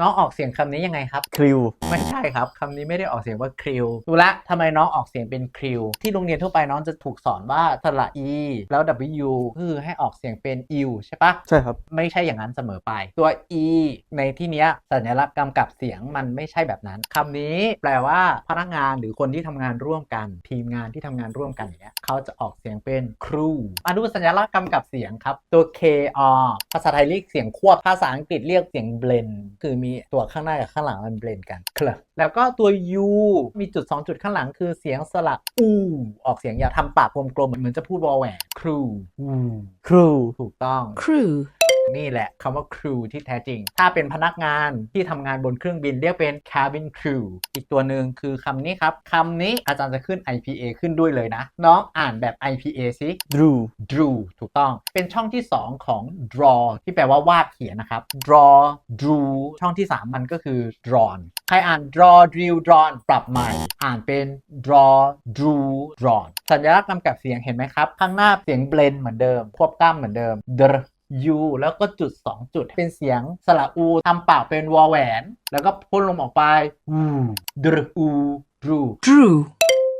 น้องออกเสียงคำนี้ยังไงครับคริวไม่ใช่ครับคำนี้ไม่ได้ออกเสียงว่าคริวดูละทำไมน้องออกเสียงเป็นคริวที่โรงเรียนทั่วไปน้องจะถูกสอนว่าสระ e แล้ว w คือให้ออกเสียงเป็น u ใช่ปะใช่ครับ ไม่ใช่อย่างนั้นเสมอไป ตัว e ในที่เนี้ยสัญลักษณ์กำกับเสียงมันไม่ใช่แบบนั้นคำนี้แปลว่าพนักงานหรือคนที่ทำงานร่วมกัน ทีมงานที่ทำงานร่วมกันอย่างเงี้ยเขาจะออกเสียงเป็นครูมาดูสัญลักษณ์กำกับเสียงครับตัว k r ภาษาไทยเรียกเสียงควบภาษาอังกฤษเรียกเสียงเบลนคือมีตัวข้างหน้ากับข้างหลังมันเบลนกันครับแล้วก็ตัว u มีจุด 2 จุดข้างหลังคือเสียงสระอูออกเสียงอย่าทำปากกลมๆเหมือนจะพูดวอแหวนครูครูถูกต้อง crew นี่แหละคำว่า crew ที่แท้จริง ถ้าเป็นพนักงานที่ทำงานบนเครื่องบินเรียกเป็น cabin crew อีกตัวหนึ่งคือคำนี้ครับคำนี้อาจารย์จะขึ้น IPA ขึ้นด้วยเลยนะ น้องอ่านแบบ IPA สิดรู drew ถูกต้องเป็นช่องที่ 2 ของ draw ที่แปลว่าวาดเขียนนะครับ draw drew ช่องที่ 3 มันก็คือ drawn ใครอ่าน draw drew drawn ปรับใหม่ อ่านเป็น draw drew drawn สัญลักษณ์กำกับเสียงเห็นไหมครับ ข้างหน้าเสียงเบลนเหมือนเดิม ควบกล้ำเหมือนเดิม dr u แล้วก็จุด 2 จุด เป็นเสียงสระอูทำปากเป็นวอแหวน แล้วก็พ่นลมออกไปอืม dr u drew drew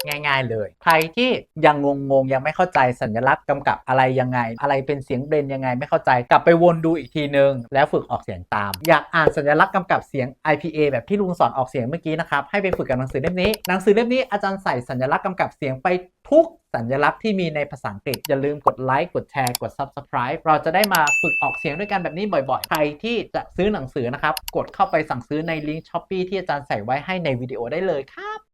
ง่าย ๆ เลย ใครที่ยังงงๆยังไม่เข้าใจสัญลักษณ์กำกับอะไรยังไง อะไรเป็นเสียงเบรนยังไงไม่เข้าใจกลับไปวนดูอีกทีนึง แล้วฝึกออกเสียงตาม อยากอ่านสัญลักษณ์กำกับเสียง IPA แบบที่ลุงสอนออกเสียงเมื่อกี้นะครับให้ไปฝึกกับหนังสือเล่มนี้หนังสือเล่มนี้อาจารย์ใส่สัญลักษณ์กำกับเสียงไปทุกสัญลักษณ์ที่มีในภาษาอังกฤษ อย่าลืมกดไลค์กดแชร์กด Subscribe เราจะได้มาฝึกออกเสียงด้วยกันแบบนี้บ่อยๆ ใครที่จะซื้อหนังสือนะครับ กดเข้าไปสั่งซื้อในลิงก์ช้อปปีที่อาจารย์ใส่ไว้ให้ในวิดีโอได้เลยครับ